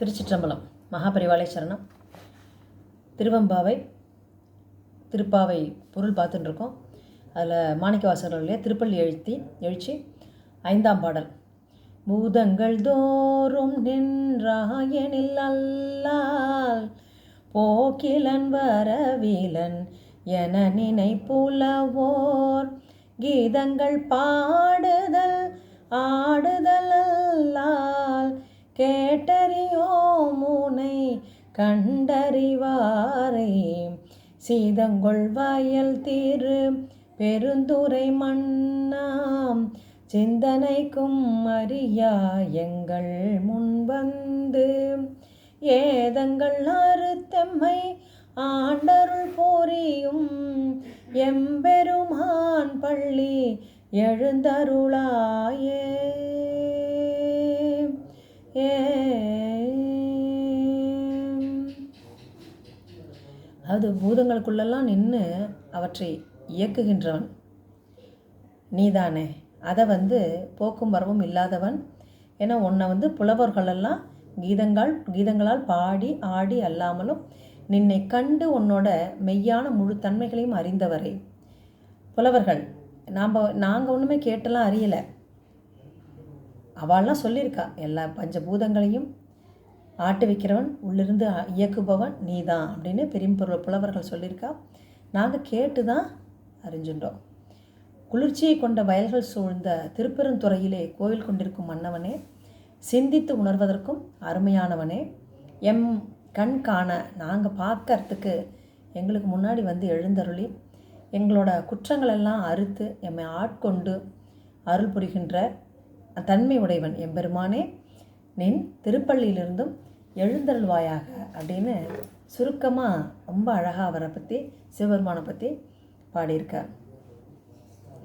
திருச்சிற்றம்பலம் மகாபரிவாளை சரணம். திருவம்பாவை திருப்பாவை பொருள் பார்த்துட்டுருக்கோம் அதில் அதில் மாணிக்கவாசகருடைய திருப்பள்ளி எழுத்தி எழுச்சி ஐந்தாம் பாடல். பூதங்கள் தோறும் நின்றாயனில் அல்லால் போக்கிலன் வரவிலன் என நினைப்புலவோர். கீதங்கள் பாடுதல் ஆடுதல் அல்லால் கேட்டறியோம் உனை கண்டறிவாரை. சீதங்கொள் வயல் திரு பெருந்துரை மண்ணாம் சிந்தனைக்கும் அறியா எங்கள் முன்வந்து. ஏதங்கள் அறுத்தம்மை ஆண்டருள் போரியும் எம்பெருமான் பள்ளி எழுந்தருளாயே. ஏ அது பூதங்களுக்குள்ளெல்லாம் நின்று அவற்றை இயக்குகின்றவன். நீதானே. அதை வந்து போக்கும் வரவும் இல்லாதவன். ஏன்னா உன்னை வந்து புலவர்களெல்லாம் கீதங்கள் கீதங்களால் பாடி ஆடி அல்லாமலும் நின்னை கண்டு உன்னோட மெய்யான முழு தன்மைகளையும் அறிந்தவரை. புலவர்கள் நாம் நாங்கள் ஒன்றுமே கேட்டெல்லாம் அறியலை. அவள்லாம் சொல்லியிருக்கா எல்லா பஞ்சபூதங்களையும் ஆட்டு வைக்கிறவன் உள்ளிருந்து இயக்குபவன் நீ தான் அப்படின்னு பெரும்பொருள் புலவர்கள் சொல்லியிருக்கா. நாங்கள் கேட்டு தான் அறிஞ்சுட்டோம் குளிர்ச்சியை கொண்ட வயல்கள் சூழ்ந்த திருப்பெருந்துறையிலே கோவில் கொண்டிருக்கும் மன்னவனே சிந்தித்து உணர்வதற்கும் அருமையானவனே எம் கண் காண நாங்கள் பார்க்கறதுக்கு எங்களுக்கு முன்னாடி வந்து எழுந்தருளி எங்களோட குற்றங்களெல்லாம் அறுத்து எம்மை ஆட்கொண்டு அருள் புரிகின்ற தன்மை உடையவன் எம்பெருமானே நின் திருப்பள்ளியிலிருந்தும் எழுந்தருள்வாயாக அப்படின்னு சுருக்கமாக ரொம்ப அழகாக அவரை பற்றி சிவபெருமானை பற்றி பாடியிருக்கார்.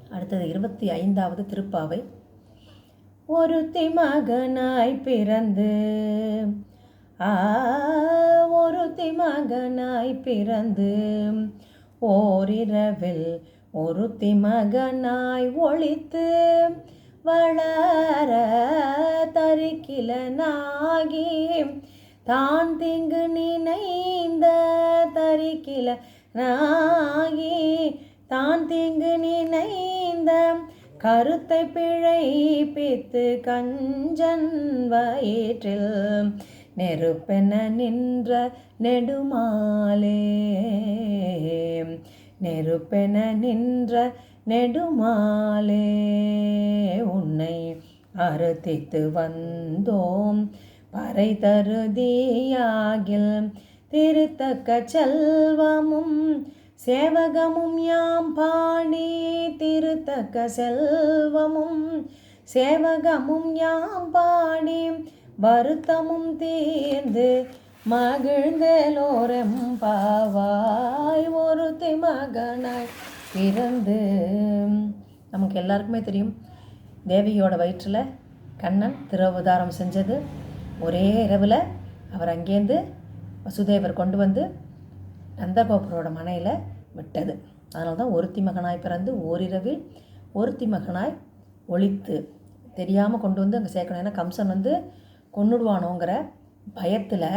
அடுத்தது இருபத்தி ஐந்தாவது திருப்பாவை. ஒருத்தி மகனாய் பிறந்து ஆ ஒருத்தி மகனாய் பிறந்து ஓரிரவில் ஒருத்தி மகனாய் ஒழித்து வள தரிக்கிலனாகி தான் திங்கு நினைந்த தரிக்கிலனாகி தான் திங்கு நினைந்த கருத்தை பிழைப்பித்து கஞ்சன் வயிற்றில் நெருப்பென நின்ற நெடுமாலே. நெருப்பென நின்ற நெடுமாலே. உன்னை அறுத்தித்து வந்தோம். பறை தருதியாகில் திருத்தக்க செல்வமும் சேவகமும் யாம் பாடி திருத்தக்க செல்வமும் சேவகமும் யாம் பாடி வருத்தமும் தீர்ந்து மகிழ்ந்தலோரம் பாவாய். ஒருத்தி மகனாய் பிறந்து. நமக்கு எல்லாருக்குமே தெரியும். தேவியோட வயிற்றில் கண்ணன் திருவதாரம் செஞ்சது. ஒரே இரவில் அவர் அங்கேருந்து வசுதேவர் கொண்டு வந்து நந்தகோபுரோட மனையில் விட்டது. அதனால தான் ஒருத்தி மகனாய் பிறந்து ஓரிரவில் ஒருத்தி மகனாய் ஒழித்து தெரியாமல் கொண்டு வந்து அங்கே சேர்க்கணும். ஏன்னா கம்சன் வந்து கொண்டுடுவானோங்கிற பயத்தில்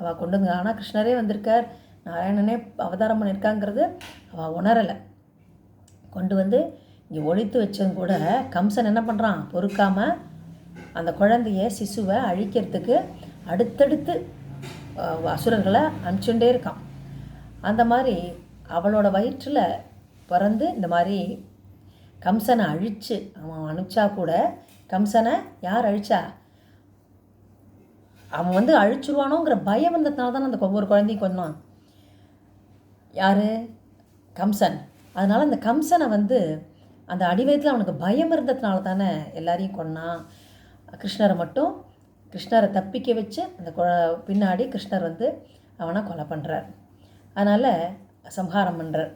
அவள் கொண்டு வந்து ஆனால் கிருஷ்ணரே வந்திருக்கார். நாராயணனே அவதாரம் பண்ணியிருக்காங்கிறது அவள் உணரலை. கொண்டு வந்து இங்கே ஒழித்து வச்சதும் கூட கம்சன் என்ன பண்ணுறான் பொறுக்காமல் அந்த குழந்தைய சிசுவை அழிக்கிறதுக்கு அடுத்தடுத்து அசுரர்களை அனுப்பிச்சுட்டே இருக்கான். அந்த மாதிரி அவளோட வயிற்றில் பிறந்து இந்த மாதிரி கம்சனை அழித்து அவன் அனுப்பிச்சா கூட கம்சனை யார் அழிச்சா? அவன் வந்து அழிச்சிருவானோங்கிற பயம் வந்ததுனால தானே அந்த ஒவ்வொரு குழந்தையும் கொன்னான் யார்? கம்சன். அதனால் அந்த கம்சனை வந்து அந்த அடிவயத்தில் அவனுக்கு பயம் இருந்ததுனால தானே எல்லாரையும் கொன்னான் கிருஷ்ணரை மட்டும் கிருஷ்ணரை தப்பிக்க வச்சு அந்த பின்னாடி கிருஷ்ணர் வந்து அவனை கொலை பண்ணுறார் அதனால் சம்ஹாரம் பண்ணுறார்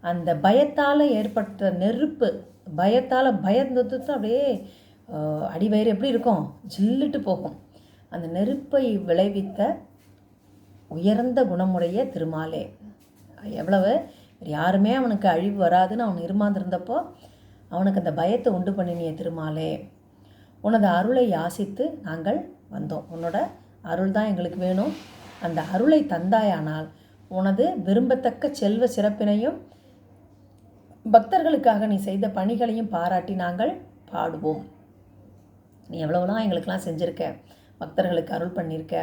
அந்த பயத்தால் ஏற்பட்ட நெருப்பு பயத்தால் பயந்தது அப்படியே அடிவயிறு எப்படி இருக்கும்? ஜில்லுட்டு போகும். அந்த நெருப்பை விளைவித்த உயர்ந்த குணமுடைய திருமாலே. எவ்வளவு யாருமே அவனுக்கு அழிவு வராதுன்னு அவன் இருமாந்திருந்தப்போ அவனுக்கு அந்த பயத்தை உண்டு பண்ணினிய திருமாலே. உனது அருளை யாசித்து நாங்கள் வந்தோம். உன்னோட அருள் தான் எங்களுக்கு வேணும். அந்த அருளை தந்தாயானால் உனது விரும்பத்தக்க செல்வ சிறப்பினையும் பக்தர்களுக்காக நீ செய்த பணிகளையும் பாராட்டி நாங்கள் பாடுவோம். நீ எவ்வளோலாம் எங்களுக்கெல்லாம் செஞ்சுருக்க பக்தர்களுக்கு அருள் பண்ணியிருக்க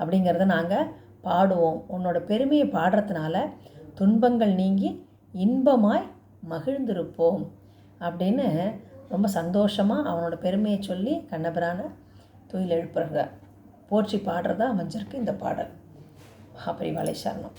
அப்படிங்கிறத நாங்கள் பாடுவோம். உன்னோட பெருமையை பாடுறதுனால துன்பங்கள் நீங்கி இன்பமாய் மகிழ்ந்திருப்போம். அப்படின்னு ரொம்ப சந்தோஷமாக அவனோட பெருமையை சொல்லி கண்ணபிரான துயில் எழுப்புறாங்க போற்றி பாடுறதா அமைஞ்சிருக்கு இந்த பாடல். மகாபரிவாலை சரணம்.